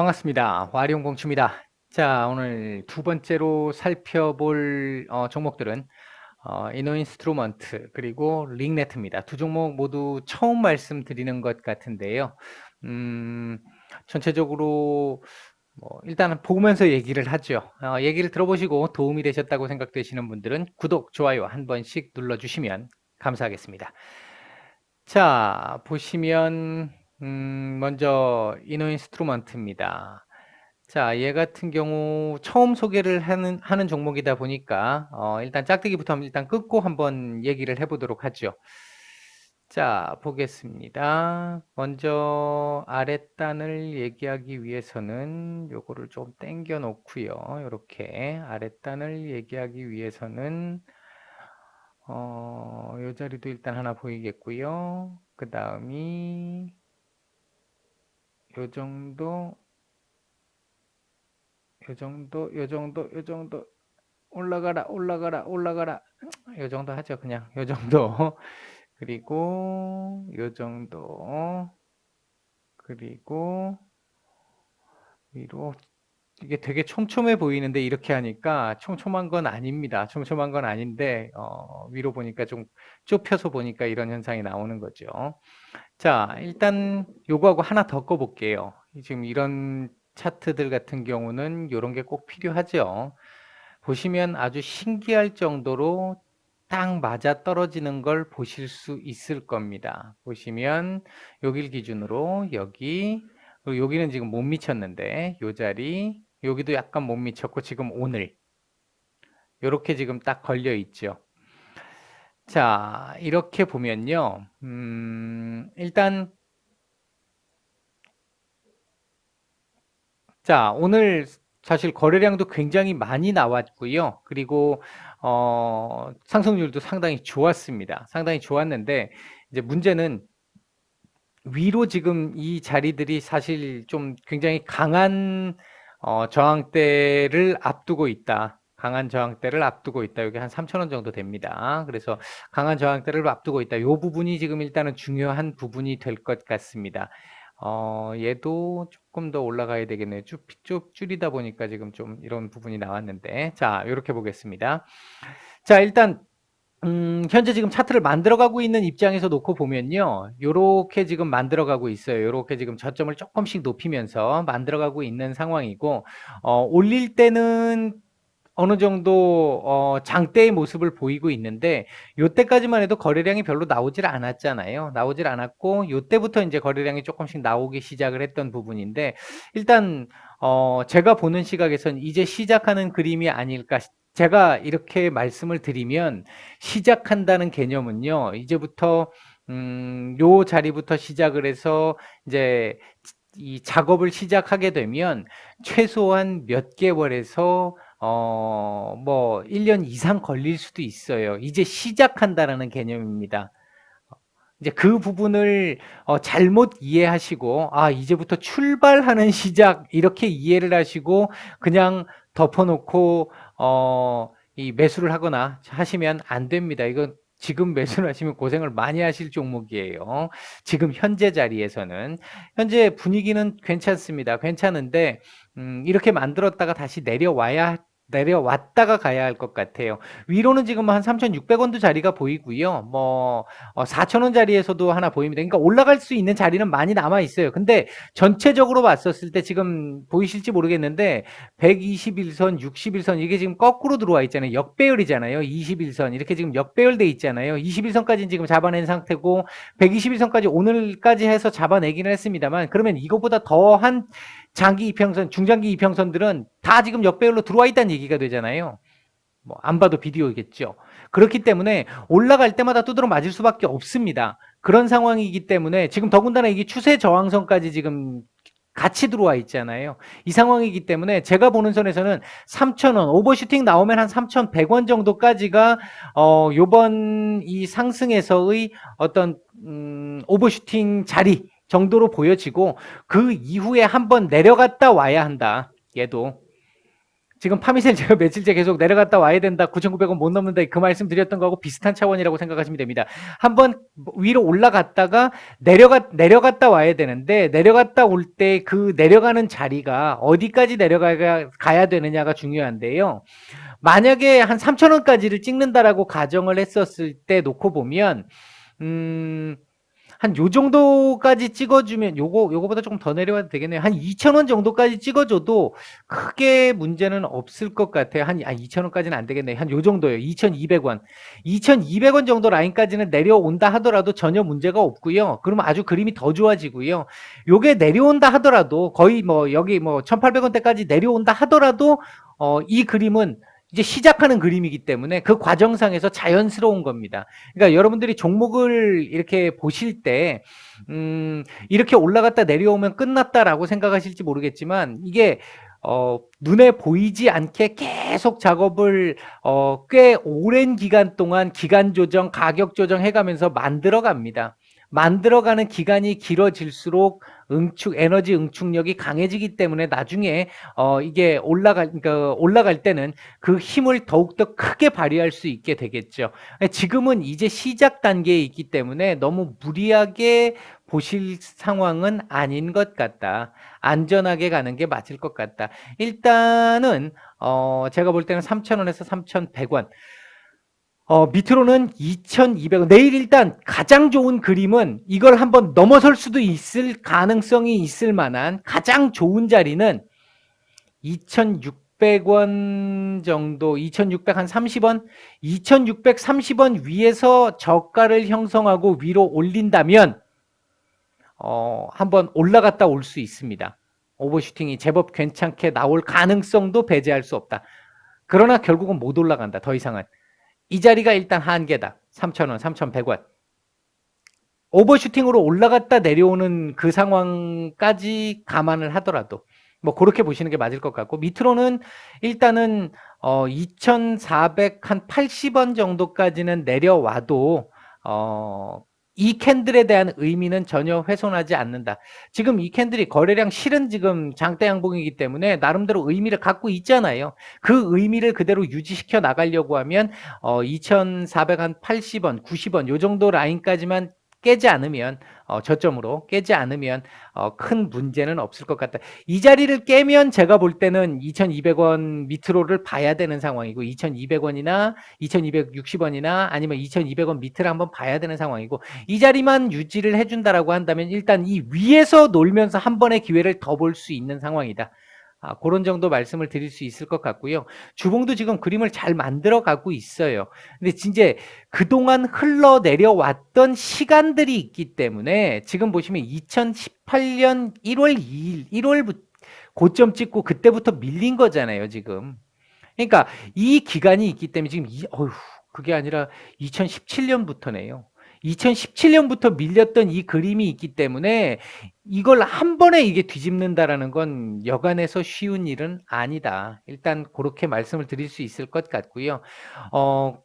반갑습니다. 화룡공추입니다. 자, 오늘 두 번째로 살펴볼 어, 종목들은 어, 이노인스트루먼트 그리고 링네트입니다. 두 종목 모두 처음 말씀드리는 것 같은데요. 음, 전체적으로 뭐 일단은 보면서 얘기를 하죠. 어, 얘기를 들어보시고 도움이 되셨다고 생각되시는 분들은 구독, 좋아요 한 번씩 눌러주시면 감사하겠습니다. 자, 보시면 음, 먼저 이노인스트루먼트입니다. 자, 얘 같은 경우 처음 소개를 하는, 하는 종목이다 보니까 어, 일단 짝대기부터 한번 일단 끊고 한번 얘기를 해 보도록 하죠. 자, 보겠습니다. 먼저 아랫단을 얘기하기 위해서는 요거를 좀 땡겨 놓고요. 이렇게 아랫단을 얘기하기 위해서는 어, 요 자리도 일단 하나 보이겠고요. 그 다음이 요 정도 요 정도 요 정도 요 정도. 올라가라 올라가라 올라가라. 요 정도 하죠 그냥. 요 정도. 그리고 요 정도. 그리고 위로 이게 되게 촘촘해 보이는데 이렇게 하니까 촘촘한 건 아닙니다. 촘촘한 건 아닌데 어, 위로 보니까 좀 좁혀서 보니까 이런 현상이 나오는 거죠. 자, 일단 요거하고 하나 더 꺼볼게요. 지금 이런 차트들 같은 경우는 이런 게 꼭 필요하죠. 보시면 아주 신기할 정도로 딱 맞아 떨어지는 걸 보실 수 있을 겁니다. 보시면 여길 기준으로 여기 여기는 지금 못 미쳤는데 요 자리 여기도 약간 못 미쳤고 지금 오늘 이렇게 지금 딱 걸려 있죠. 자, 이렇게 보면요. 음, 일단 자, 오늘 사실 거래량도 굉장히 많이 나왔고요. 그리고 어, 상승률도 상당히 좋았습니다. 상당히 좋았는데 이제 문제는 위로 지금 이 자리들이 사실 좀 굉장히 강한 어, 저항대를 앞두고 있다. 강한 저항대를 앞두고 있다. 여기 한 3,000원 정도 됩니다. 그래서 강한 저항대를 앞두고 있다. 이 부분이 지금 일단은 중요한 부분이 될 것 같습니다. 어, 얘도 조금 더 올라가야 되겠네요. 쭉, 쭉 줄이다 보니까 지금 좀 이런 부분이 나왔는데. 자, 이렇게 보겠습니다. 자, 일단 음, 현재 지금 차트를 만들어가고 있는 입장에서 놓고 보면요. 요렇게 지금 만들어가고 있어요. 요렇게 지금 저점을 조금씩 높이면서 만들어가고 있는 상황이고, 어, 올릴 때는 어느 정도 어, 장대의 모습을 보이고 있는데 요때까지만 해도 거래량이 별로 나오질 않았잖아요. 나오질 않았고 요때부터 이제 거래량이 조금씩 나오기 시작을 했던 부분인데 일단 어, 제가 보는 시각에선 이제 시작하는 그림이 아닐까 제가 이렇게 말씀을 드리면 시작한다는 개념은요. 이제부터 음, 요 자리부터 시작을 해서 이제 이 작업을 시작하게 되면 최소한 몇 개월에서 어, 뭐 1 년 이상 걸릴 수도 있어요. 이제 시작한다라는 개념입니다. 이제 그 부분을 어, 잘못 이해하시고 아 이제부터 출발하는 시작 이렇게 이해를 하시고 그냥 덮어놓고 어, 이 매수를 하거나 하시면 안 됩니다. 이건 지금 매수를 하시면 고생을 많이 하실 종목이에요. 지금 현재 자리에서는 현재 분위기는 괜찮습니다. 괜찮은데 음, 이렇게 만들었다가 다시 내려와야 내려왔다가 가야 할 것 같아요. 위로는 지금 한 3,600원도 자리가 보이고요. 뭐 어, 4,000원 자리에서도 하나 보입니다. 그러니까 올라갈 수 있는 자리는 많이 남아 있어요. 근데 전체적으로 봤었을 때 지금 보이실지 모르겠는데 121선, 61선 이게 지금 거꾸로 들어와 있잖아요. 역배열이잖아요. 21선 이렇게 지금 역배열돼 있잖아요. 21선까지는 지금 잡아낸 상태고 121선까지 오늘까지 해서 잡아내기는 했습니다만 그러면 이거보다 더한 장기 이평선, 중장기 이평선들은 다 지금 역배열로 들어와 있다는 얘기가 되잖아요. 뭐 안 봐도 비디오겠죠. 그렇기 때문에 올라갈 때마다 두드러 맞을 수밖에 없습니다. 그런 상황이기 때문에 지금 더군다나 이게 추세 저항선까지 지금 같이 들어와 있잖아요. 이 상황이기 때문에 제가 보는 선에서는 3,000원, 오버슈팅 나오면 한 3,100원 정도까지가, 어, 요번 이 상승에서의 어떤, 음, 오버슈팅 자리, 정도로 보여지고 그 이후에 한번 내려갔다 와야 한다. 얘도. 지금 파미셀 제가 며칠째 계속 내려갔다 와야 된다. 9,900원 못 넘는다. 그 말씀 드렸던 거하고 비슷한 차원이라고 생각하시면 됩니다. 한번 위로 올라갔다가 내려가, 내려갔다 와야 되는데 내려갔다 올 때 그 내려가는 자리가 어디까지 내려가야 가야 되느냐가 중요한데요. 만약에 한 3,000원까지를 찍는다라고 가정을 했었을 때 놓고 보면, 음, 한 요 정도까지 찍어주면 요거 요거보다 조금 더 내려와도 되겠네요. 한 2,000원 정도까지 찍어줘도 크게 문제는 없을 것 같아요. 한 아, 2,000원까지는 안 되겠네요. 한 요 정도예요. 2,200원. 2,200원 정도 라인까지는 내려온다 하더라도 전혀 문제가 없고요. 그러면 아주 그림이 더 좋아지고요. 요게 내려온다 하더라도 거의 뭐 여기 뭐 1,800원대까지 내려온다 하더라도 어, 이 그림은 이제 시작하는 그림이기 때문에 그 과정상에서 자연스러운 겁니다. 그러니까 여러분들이 종목을 이렇게 보실 때, 음, 이렇게 올라갔다 내려오면 끝났다라고 생각하실지 모르겠지만, 이게, 어, 눈에 보이지 않게 계속 작업을, 어, 꽤 오랜 기간 동안 기간 조정, 가격 조정 해가면서 만들어 갑니다. 만들어가는 기간이 길어질수록 응축 에너지 응축력이 강해지기 때문에 나중에 어 이게 올라갈 그러니까 올라갈 때는 그 힘을 더욱더 크게 발휘할 수 있게 되겠죠. 지금은 이제 시작 단계에 있기 때문에 너무 무리하게 보실 상황은 아닌 것 같다. 안전하게 가는 게 맞을 것 같다. 일단은 어 제가 볼 때는 3,000원에서 3,100원 어, 밑으로는 2,200원. 내일 일단 가장 좋은 그림은 이걸 한번 넘어설 수도 있을 가능성이 있을 만한 가장 좋은 자리는 2,600원 정도, 2,600한 30원, 2,630원 위에서 저가를 형성하고 위로 올린다면 어, 한번 올라갔다 올 수 있습니다. 오버슈팅이 제법 괜찮게 나올 가능성도 배제할 수 없다. 그러나 결국은 못 올라간다. 더 이상은. 이 자리가 일단 한계다. 3,000원, 3,100원. 오버슈팅으로 올라갔다 내려오는 그 상황까지 감안을 하더라도 뭐 그렇게 보시는 게 맞을 것 같고 밑으로는 일단은 어 2,480원 정도까지는 내려와도 어 이 캔들에 대한 의미는 전혀 훼손하지 않는다. 지금 이 캔들이 거래량 실은 지금 장대 양봉이기 때문에 나름대로 의미를 갖고 있잖아요. 그 의미를 그대로 유지시켜 나가려고 하면 어 2,480원, 90원 요 정도 라인까지만 깨지 않으면 어, 저점으로 깨지 않으면 어, 큰 문제는 없을 것 같다. 이 자리를 깨면 제가 볼 때는 2,200원 밑으로를 봐야 되는 상황이고 2,200원이나 2,260원이나 아니면 2,200원 밑을 한번 봐야 되는 상황이고 이 자리만 유지를 해준다라고 한다면 일단 이 위에서 놀면서 한 번의 기회를 더 볼 수 있는 상황이다. 아, 그런 정도 말씀을 드릴 수 있을 것 같고요. 주봉도 지금 그림을 잘 만들어 가고 있어요. 근데 진짜 그동안 흘러 내려왔던 시간들이 있기 때문에 지금 보시면 2018년 1월 2일, 1월부터 고점 찍고 그때부터 밀린 거잖아요, 지금. 그러니까 이 기간이 있기 때문에 지금 이, 어휴, 그게 아니라 2017년부터네요. 2017년부터 밀렸던 이 그림이 있기 때문에 이걸 한 번에 이게 뒤집는다라는 건 여간해서 쉬운 일은 아니다. 일단 그렇게 말씀을 드릴 수 있을 것 같고요. 어,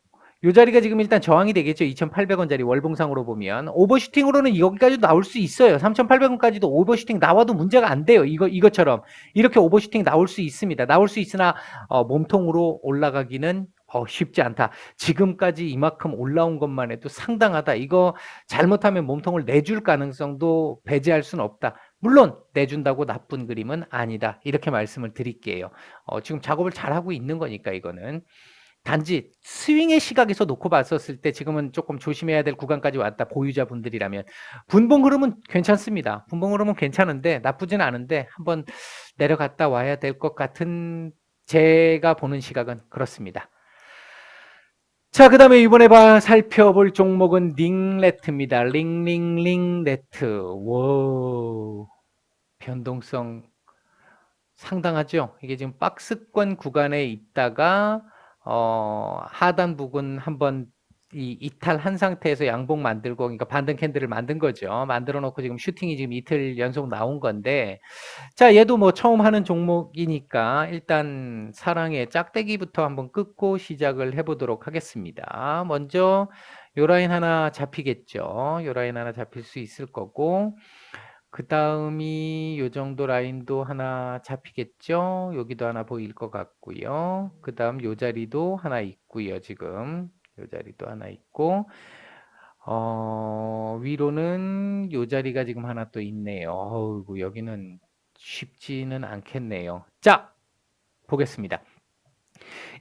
요 자리가 지금 일단 저항이 되겠죠. 2,800원짜리 월봉상으로 보면 오버슈팅으로는 여기까지도 나올 수 있어요. 3,800원까지도 오버슈팅 나와도 문제가 안 돼요. 이거 이것처럼 이렇게 오버슈팅 나올 수 있습니다. 나올 수 있으나 어, 몸통으로 올라가기는 어, 쉽지 않다. 지금까지 이만큼 올라온 것만 해도 상당하다. 이거 잘못하면 몸통을 내줄 가능성도 배제할 수는 없다. 물론 내준다고 나쁜 그림은 아니다. 이렇게 말씀을 드릴게요. 어, 지금 작업을 잘하고 있는 거니까 이거는. 단지 스윙의 시각에서 놓고 봤었을 때 지금은 조금 조심해야 될 구간까지 왔다. 보유자분들이라면. 분봉 흐름은 괜찮습니다. 분봉 흐름은 괜찮은데 나쁘진 않은데 한번 내려갔다 와야 될 것 같은 제가 보는 시각은 그렇습니다. 자, 그 다음에 이번에 봐, 살펴볼 종목은 링레트입니다. 링링링레트. 와 변동성 상당하죠? 이게 지금 박스권 구간에 있다가, 어, 하단 부분 한번 이 이탈한 상태에서 양봉 만들고 그러니까 반등 캔들을 만든 거죠. 만들어 놓고 지금 슈팅이 지금 이틀 연속 나온 건데 자, 얘도 뭐 처음 하는 종목이니까 일단 사랑의 짝대기부터 한번 끊고 시작을 해 보도록 하겠습니다. 먼저 요 라인 하나 잡히겠죠. 요 라인 하나 잡힐 수 있을 거고 그 다음이 요 정도 라인도 하나 잡히겠죠? 여기도 하나 보일 것 같고요. 그 다음 요 자리도 하나 있고요. 지금 요 자리도 하나 있고 어, 위로는 요 자리가 지금 하나 또 있네요. 어우, 여기는 쉽지는 않겠네요. 자, 보겠습니다.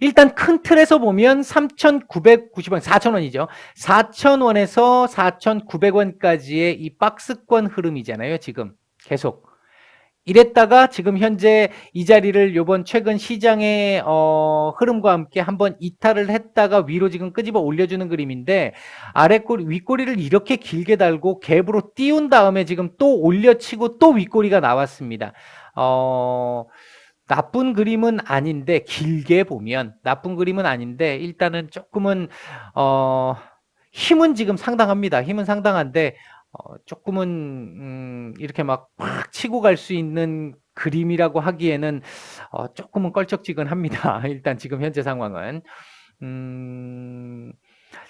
일단 큰 틀에서 보면 3,990원, 4,000원이죠. 4,000원에서 4,900원까지의 이 박스권 흐름이잖아요. 지금 계속. 이랬다가 지금 현재 이 자리를 요번 최근 시장의 어, 흐름과 함께 한번 이탈을 했다가 위로 지금 끄집어 올려주는 그림인데 아래꼬리 윗꼬리를 이렇게 길게 달고 갭으로 띄운 다음에 지금 또 올려치고 또 윗꼬리가 나왔습니다. 어, 나쁜 그림은 아닌데 길게 보면 나쁜 그림은 아닌데 일단은 조금은 어 힘은 지금 상당합니다. 힘은 상당한데 어 조금은 음 이렇게 막팍 치고 갈 수 있는 그림이라고 하기에는 어 조금은 껄쩍지근합니다. 일단 지금 현재 상황은 음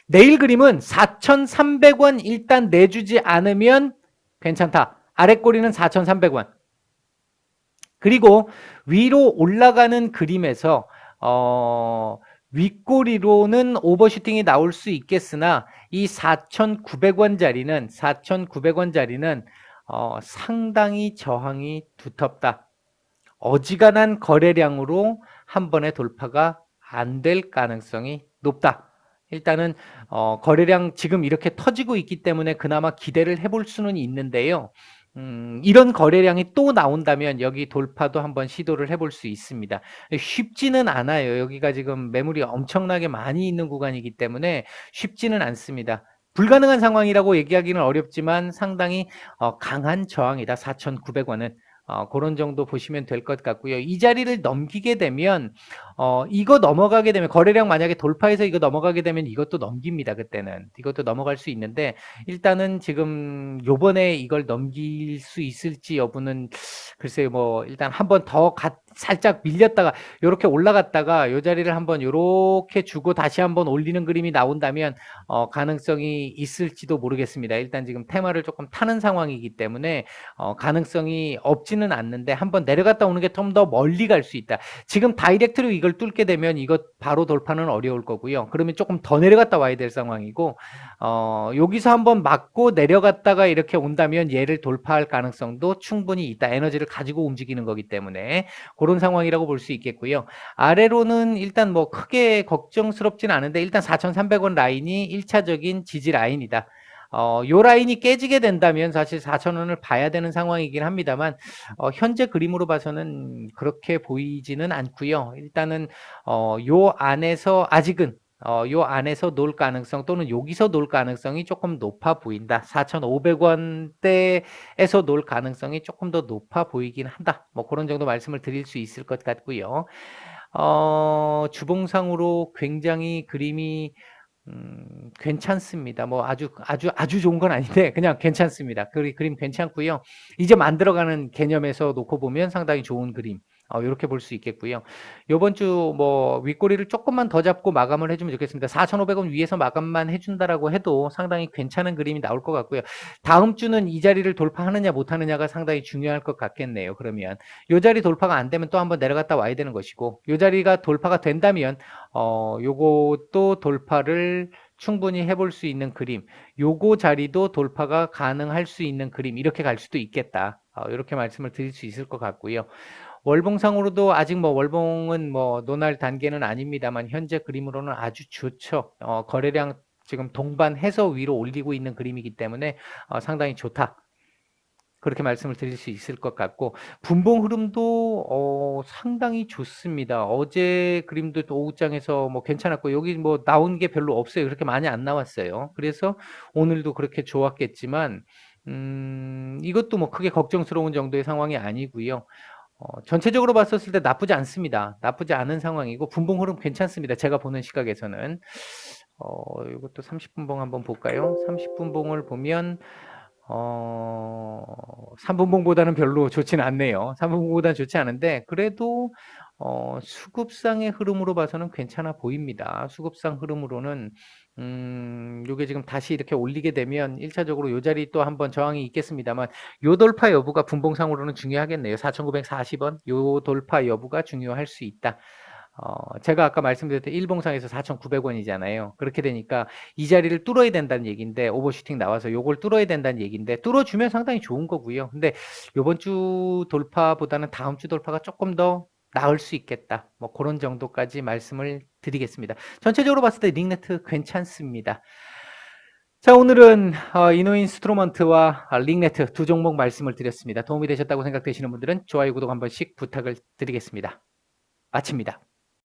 내일 그림은 4,300원 일단 내주지 않으면 괜찮다. 아래 꼬리는 4,300원. 그리고 위로 올라가는 그림에서 어, 윗꼬리로는 오버슈팅이 나올 수 있겠으나 이 4,900원짜리는 4,900원짜리는 어, 상당히 저항이 두텁다. 어지간한 거래량으로 한 번의 돌파가 안 될 가능성이 높다. 일단은 어, 거래량 지금 이렇게 터지고 있기 때문에 그나마 기대를 해볼 수는 있는데요. 음, 이런 거래량이 또 나온다면 여기 돌파도 한번 시도를 해볼 수 있습니다. 쉽지는 않아요. 여기가 지금 매물이 엄청나게 많이 있는 구간이기 때문에 쉽지는 않습니다. 불가능한 상황이라고 얘기하기는 어렵지만 상당히 어, 강한 저항이다. 4,900원은. 어, 그런 정도 보시면 될 것 같고요. 이 자리를 넘기게 되면 어, 이거 넘어가게 되면 거래량 만약에 돌파해서 이거 넘어가게 되면 이것도 넘깁니다. 그때는 이것도 넘어갈 수 있는데 일단은 지금 요번에 이걸 넘길 수 있을지 여부는 글쎄요. 뭐 일단 한번 더 가, 살짝 밀렸다가 요렇게 올라갔다가 요 자리를 한번 요렇게 주고 다시 한번 올리는 그림이 나온다면 어, 가능성이 있을지도 모르겠습니다. 일단 지금 테마를 조금 타는 상황이기 때문에 어, 가능성이 없지는 않는데 한번 내려갔다 오는 게 좀 더 멀리 갈 수 있다. 지금 다이렉트로 이걸 뚫게 되면 이것 바로 돌파는 어려울 거고요. 그러면 조금 더 내려갔다 와야 될 상황이고 어, 여기서 한번 맞고 내려갔다가 이렇게 온다면 얘를 돌파할 가능성도 충분히 있다. 에너지를 가지고 움직이는 거기 때문에 그런 상황이라고 볼 수 있겠고요. 아래로는 일단 뭐 크게 걱정스럽진 않은데 일단 4,300원 라인이 1차적인 지지 라인이다. 어, 요 라인이 깨지게 된다면 사실 4,000원을 봐야 되는 상황이긴 합니다만, 어, 현재 그림으로 봐서는 그렇게 보이지는 않고요 일단은, 어, 요 안에서 아직은 어, 요 안에서 놀 가능성 또는 여기서 놀 가능성이 조금 높아 보인다. 4,500원대에서 놀 가능성이 조금 더 높아 보이긴 한다. 뭐 그런 정도 말씀을 드릴 수 있을 것 같고요. 어, 주봉상으로 굉장히 그림이 음, 괜찮습니다. 뭐 아주 아주 아주 좋은 건 아닌데 그냥 괜찮습니다. 그림, 그림 괜찮고요. 이제 만들어가는 개념에서 놓고 보면 상당히 좋은 그림. 어, 이렇게 볼 수 있겠고요. 요번 주 뭐 윗꼬리를 조금만 더 잡고 마감을 해주면 좋겠습니다. 4,500원 위에서 마감만 해준다라고 해도 상당히 괜찮은 그림이 나올 것 같고요. 다음 주는 이 자리를 돌파하느냐 못하느냐가 상당히 중요할 것 같겠네요. 그러면 요 자리 돌파가 안 되면 또 한번 내려갔다 와야 되는 것이고 요 자리가 돌파가 된다면 어 요것도 돌파를 충분히 해볼 수 있는 그림, 요거 자리도 돌파가 가능할 수 있는 그림 이렇게 갈 수도 있겠다. 어, 이렇게 말씀을 드릴 수 있을 것 같고요. 월봉상으로도 아직 뭐 월봉은 뭐 논할 단계는 아닙니다만 현재 그림으로는 아주 좋죠. 어, 거래량 지금 동반해서 위로 올리고 있는 그림이기 때문에 어, 상당히 좋다. 그렇게 말씀을 드릴 수 있을 것 같고 분봉 흐름도 어, 상당히 좋습니다. 어제 그림도 또 오후장에서 뭐 괜찮았고 여기 뭐 나온 게 별로 없어요. 그렇게 많이 안 나왔어요. 그래서 오늘도 그렇게 좋았겠지만 음, 이것도 뭐 크게 걱정스러운 정도의 상황이 아니고요. 어, 전체적으로 봤었을 때 나쁘지 않습니다. 나쁘지 않은 상황이고 분봉 흐름 괜찮습니다. 제가 보는 시각에서는 어, 이것도 30분봉 한번 볼까요? 30분봉을 보면 어, 3분봉보다는 별로 좋지는 않네요. 3분봉보다는 좋지 않은데 그래도 어, 수급상의 흐름으로 봐서는 괜찮아 보입니다. 수급상 흐름으로는 음, 요게 지금 다시 이렇게 올리게 되면 1차적으로 요 자리 또 한번 저항이 있겠습니다만 요 돌파 여부가 분봉상으로는 중요하겠네요. 4,940원 요 돌파 여부가 중요할 수 있다. 어, 제가 아까 말씀드렸던 일봉상에서 4,900원이잖아요. 그렇게 되니까 이 자리를 뚫어야 된다는 얘기인데 오버슈팅 나와서 요걸 뚫어야 된다는 얘기인데 뚫어주면 상당히 좋은 거고요. 근데 요번 주 돌파보다는 다음 주 돌파가 조금 더 나을 수 있겠다. 뭐 그런 정도까지 말씀을 드리겠습니다. 전체적으로 봤을 때 링네트 괜찮습니다. 자, 오늘은 어, 이노인 스트로먼트와 아, 링네트 두 종목 말씀을 드렸습니다. 도움이 되셨다고 생각되시는 분들은 좋아요, 구독 한 번씩 부탁을 드리겠습니다. 마칩니다.